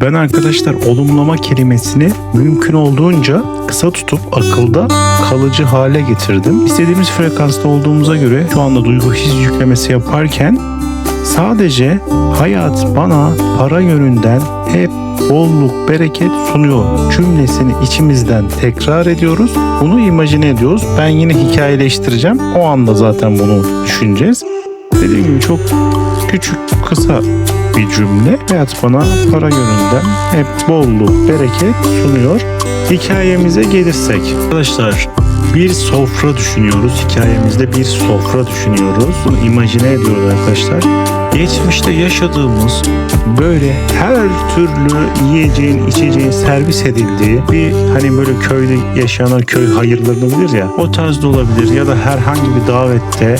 Ben arkadaşlar olumlama kelimesini mümkün olduğunca kısa tutup akılda kalıcı hale getirdim. İstediğimiz frekansta olduğumuza göre şu anda duygu his yüklemesi yaparken sadece hayat bana para yönünden hep bolluk, bereket sunuyor cümlesini içimizden tekrar ediyoruz. Bunu imajine ediyoruz. Ben yine hikayeleştireceğim. O anda zaten bunu düşüneceğiz. Dediğim gibi çok küçük, kısa bir cümle. Hayat bana para yönünden hep bolluk, bereket sunuyor. Hikayemize gelirsek. Arkadaşlar bir sofra düşünüyoruz. Hikayemizde bir sofra düşünüyoruz. Bunu imajine ediyoruz arkadaşlar. Geçmişte yaşadığımız böyle her türlü yiyeceğin, içeceğin servis edildiği bir hani böyle köyde yaşanan köy hayırlarını bilir ya o tarzda olabilir ya da herhangi bir davette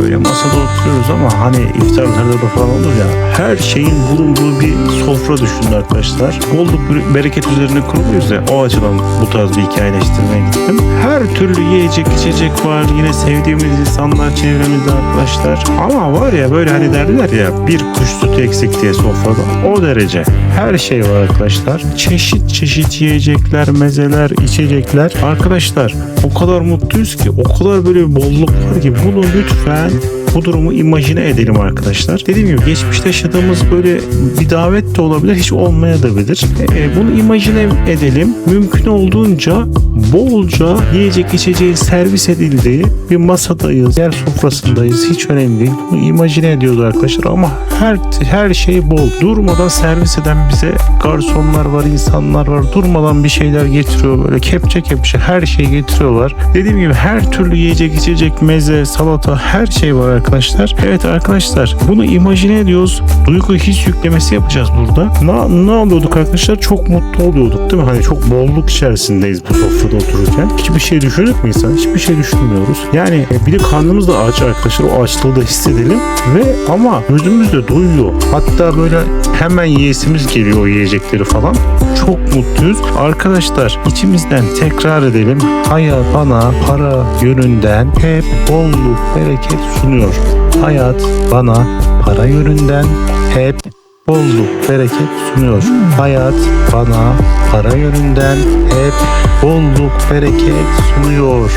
böyle masada oturuyoruz ama hani iftarlarda da falan olur ya her şeyin bulunduğu bir sofra düşünün arkadaşlar. Bolluk bereket üzerine kuruluyuz ya o açıdan bu tarz bir hikayeleştirmeye gittim. Her türlü yiyecek içecek var yine sevdiğimiz insanlar çevremizde arkadaşlar. Ama var ya böyle hani derler ya bir kuş sütü eksik diye sofrada o derece. Her şey var arkadaşlar. Çeşit çeşit yiyecekler, mezeler, içecekler. Arkadaşlar o kadar mutluyuz ki o kadar böyle bir bolluk var ki bunu lütfen bu durumu imajine edelim arkadaşlar. Dediğim gibi geçmişte yaşadığımız böyle bir davet de olabilir, hiç olmayabilir. E, bunu imajine edelim. Mümkün olduğunca bolca yiyecek içeceği servis edildiği bir masadayız, yer sofrasındayız. Hiç önemli değil. Bunu imajine ediyoruz arkadaşlar ama her her şey bol. Durmadan servis eden bize garsonlar var, insanlar var. Durmadan bir şeyler getiriyor böyle kepçe kepçe her şeyi getiriyorlar. Dediğim gibi her türlü yiyecek, içecek, meze, salata her şey var arkadaşlar. Evet arkadaşlar bunu imajine ediyoruz. Duygu his yüklemesi yapacağız burada. Ne, ne oluyorduk arkadaşlar? Çok mutlu oluyorduk değil mi? Hani çok bolluk içerisindeyiz bu sofrada otururken. Hiçbir şey düşündük mü insan? Hiçbir şey düşünmüyoruz. Yani e, bir de karnımız da aç arkadaşlar. O açlığı da hissedelim. Ve ama gözümüz de doyuyor. Hatta böyle hemen yiyesimiz geliyor o yiyecekleri falan. Çok mutluyuz. Arkadaşlar içimizden tekrar edelim. Hayat bana para yönünden hep bolluk, bereket sunuyor. Hayat bana para yönünden hep bolluk, bereket sunuyor. Hayat bana para yönünden hep bolluk, bereket sunuyor.